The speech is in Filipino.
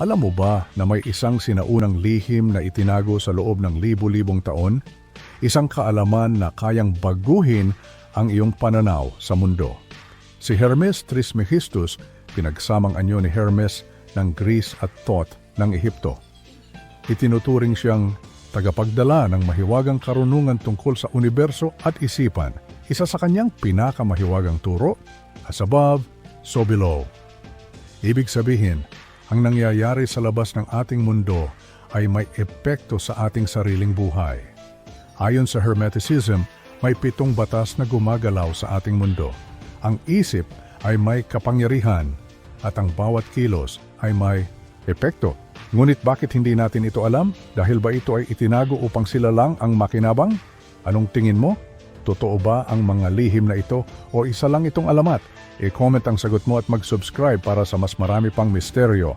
Alam mo ba na may isang sinaunang lihim na itinago sa loob ng libu-libong taon? Isang kaalaman na kayang baguhin ang iyong pananaw sa mundo. Si Hermes Trismegistus, pinagsamang anyo ni Hermes ng Greece at Thoth ng Ehipto. Itinuturing siyang tagapagdala ng mahiwagang karunungan tungkol sa universo at isipan. Isa sa kanyang pinakamahiwagang turo, as above, so below. Ibig sabihin, ang nangyayari sa labas ng ating mundo ay may epekto sa ating sariling buhay. Ayon sa Hermeticism, may pitong batas na gumagalaw sa ating mundo. Ang isip ay may kapangyarihan at ang bawat kilos ay may epekto. Ngunit bakit hindi natin ito alam? Dahil ba ito ay itinago upang sila lang ang makinabang? Anong tingin mo? Totoo ba ang mga lihim na ito o isa lang itong alamat? E-comment ang sagot mo at mag-subscribe para sa mas marami pang misteryo.